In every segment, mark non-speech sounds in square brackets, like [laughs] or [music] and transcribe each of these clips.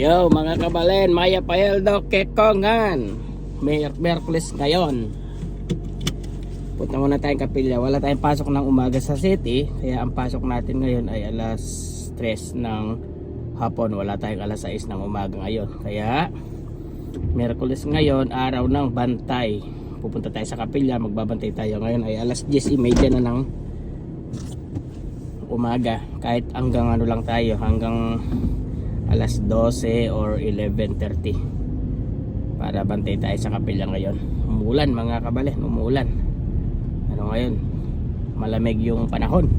Yo mga kabalen, Maya Paeldo, Kekongan. Mer Merkulis ngayon. Punta muna tayong kapilya. Wala tayong pasok ng umaga sa city. Kaya ang pasok natin ngayon ay alas 3 ng hapon. Wala tayong alas 6 ng umaga ngayon. Kaya Merkulis ngayon, araw ng bantay. Pupunta tayo sa kapilya, magbabantay tayo. Ngayon ay alas 10.30 na ng umaga. Kahit hanggang ano lang tayo, hanggang alas 12 or 11.30 para bantay tayo sa kapilya ngayon. Umuulan mga kabalen umuulan. Ano ngayon? Malamig yung panahon.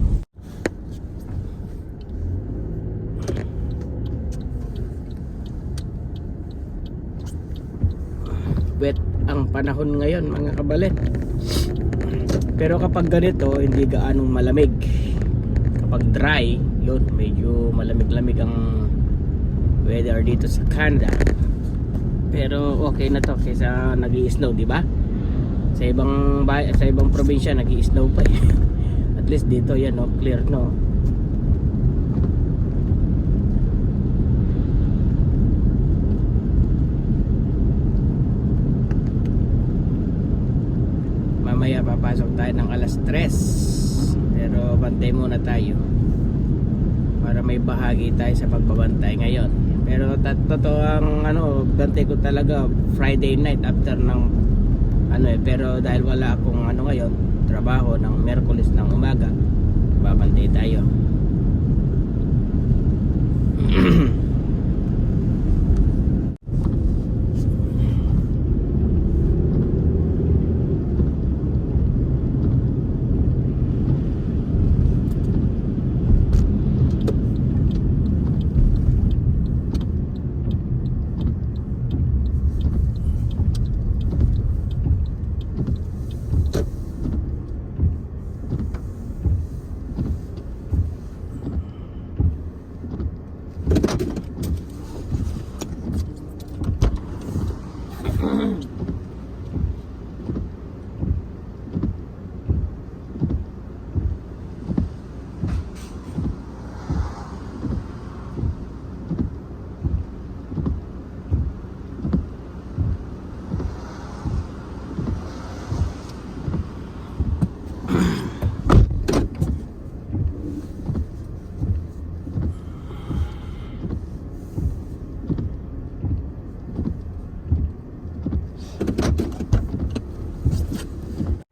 Wet ang panahon ngayon mga kabalen pero kapag ganito hindi gaanong malamig. Kapag dry yun medyo malamig-lamig ang weather dito sa Canada. Pero okay na to kaysa nag snow di ba? Sa ibang bay- sa ibang probinsya nag snow pa eh. [laughs] at least dito yan no? Clear no? Mamaya papasok tayo ng alas 3 pero bantay muna tayo para may bahagi tayo sa pagbabantay ngayon pero tat- totoo ang ano bantay ko talaga Friday night after ng ano eh pero dahil wala akong ano ngayon trabaho ng Merkulis ng umaga babantay tayo [clears throat]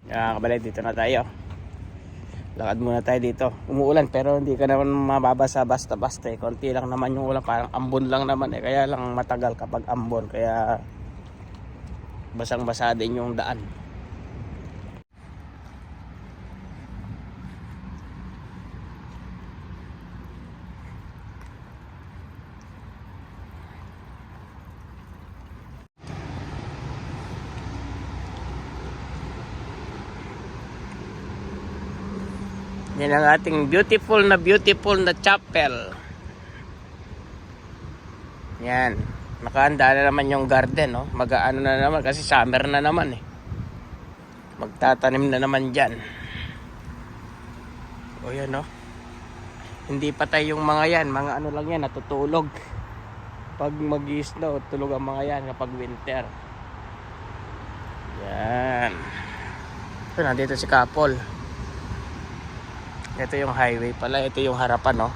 Kaya kabalay dito na tayo. Lakad muna tayo dito. Umuulan pero hindi ka naman mababasa basta-basta eh. Konti lang naman yung ulan. Parang ambon lang naman eh. Kaya lang matagal kapag ambon. Kaya basang-basa din yung daan. Yan ang ating beautiful na beautiful na chapel. Yan. Nakahanda na naman yung garden, no? Mag-ano na naman kasi summer na naman eh. Magtatanim na naman dyan. O yan, no? Hindi patay yung mga yan. Mga ano lang yan, natutulog. Pag mag-snow, tulog ang mga yan kapag winter. Yan. Ito, nandito si Kapol. Ito yung highway pala. Ito yung harapan, no?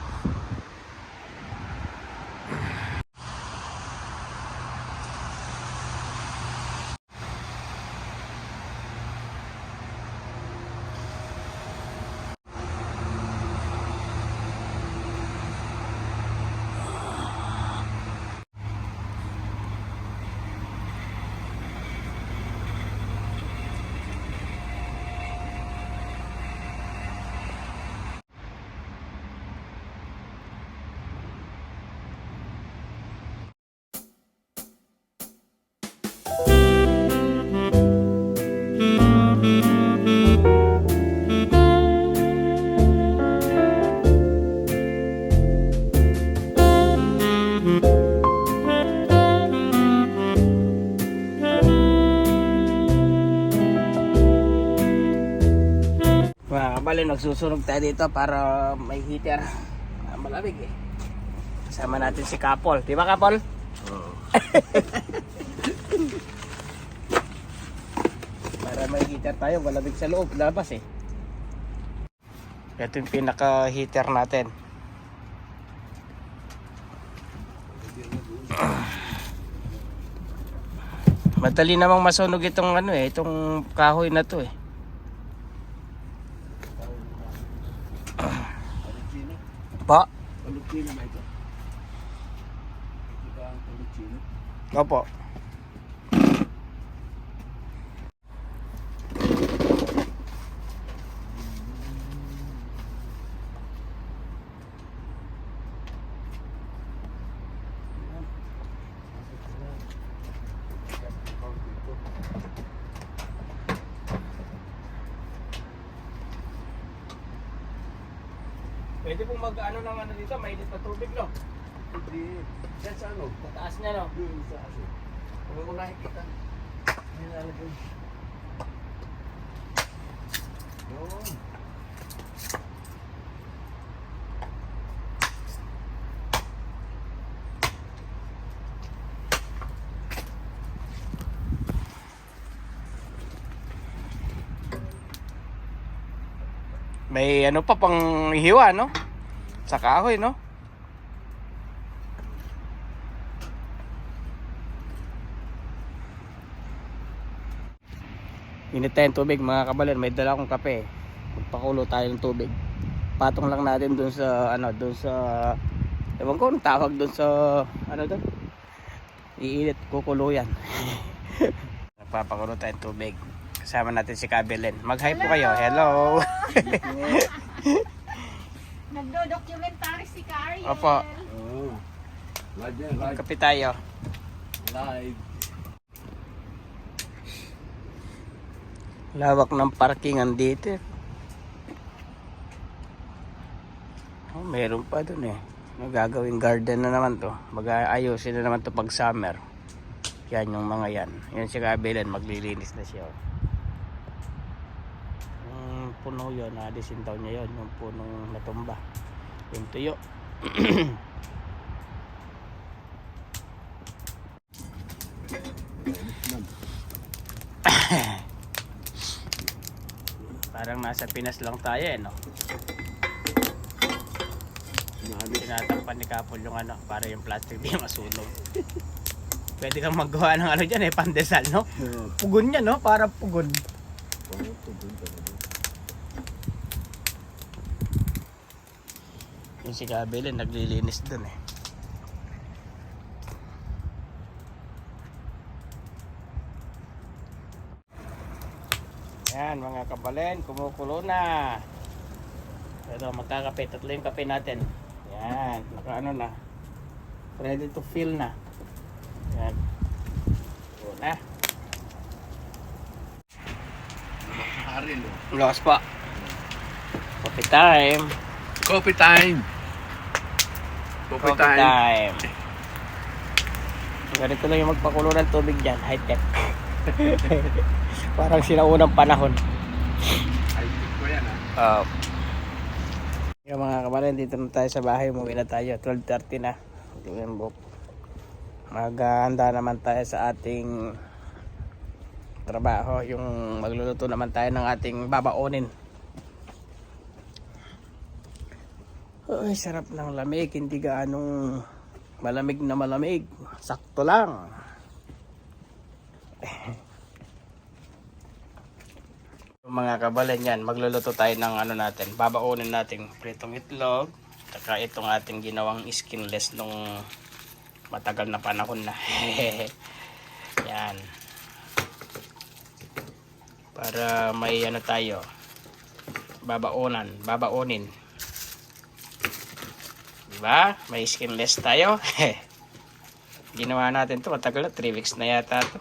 Bali nagsusunog tayo dito para may heater. Ah, malamig eh. Kasama natin si Kapol. Di ba Kapol? [laughs] Para may heater tayo, malamig sa loob, labas eh. Ito yung pinaka heater natin. Madali namang masunog itong ano eh, itong kahoy na to eh. Pa? Palutino ba ito? Ito ba ang palutino? Opo. Pwede pong mag-ano ng ano dito, mainit na tubig, no? Hindi. Yan sa ano? Mataas niya, no? Yun sa aso. Huwag mo nakikita. Yan nalagay. Yun. May ano pa pang hiwa, no? Sa kahoy, no? Init tayong tubig mga kabalan, may dala akong kape. Magpakulo tayo ng tubig. Patong lang natin dun sa ano, dun sa Ewan ko anong tawag dun sa ano dun? Iinit, kukulo yan. [laughs] Nagpapakulo tayong tubig. Kasama natin si Kabelen. Mag-hi po kayo. Hello. [laughs] Nagdo-documentary si Kariel. Opo. Oh. Live yan, live. Tayo. Live. Lawak ng parkingan dito. Oh, meron pa dun eh. Nagagawing garden na naman to. Mag-aayusin na naman to pag summer. Yan yung mga yan. Yan si Kabilan, maglilinis na siya. oh. Puno yun, alisin daw niya yun. Yung punong natumba. Yung tuyo. [clears throat] Parang nasa Pinas lang tayo eh, no? Tinatampan ni Kapol yung ano, para yung plastic di masunog. [laughs] Pwede kang magawa ng ano dyan eh, pandesal, no? Pugon yan, no? Para pugon. Yung si Kabelin, naglilinis dun eh. Yan mga kabalen, kumukulo na. Ito, magkakape. Tatlo yung kape natin. Yan, naka ano na. Ready to fill na. Yan. Kulo na. Oh. Lakas pa. Coffee time. Coffee time. Coffee time. Ganito lang yung magpakulo ng tubig dyan. High tech. [laughs] Parang sinaunang panahon. Ay, ko yan ah. Uh, yung mga kamarin, dito na tayo sa bahay. Umuwi na tayo. 12.30 na. Tingnan mo. Maghahanda naman tayo sa ating trabaho. Yung magluluto naman tayo ng ating babaonin. Ay, sarap ng lamig. Hindi gaanong malamig na malamig. Sakto lang. [laughs] Mga kabalan yan, magluluto tayo ng ano natin, babaunin natin pritong itlog, saka itong ating ginawang skinless nung matagal na panahon na. [laughs] yan. Para may ano tayo, babaunan, babaunin. Diba? May skinless tayo. [laughs] Ginawa natin to matagal na, 3 weeks na yata to.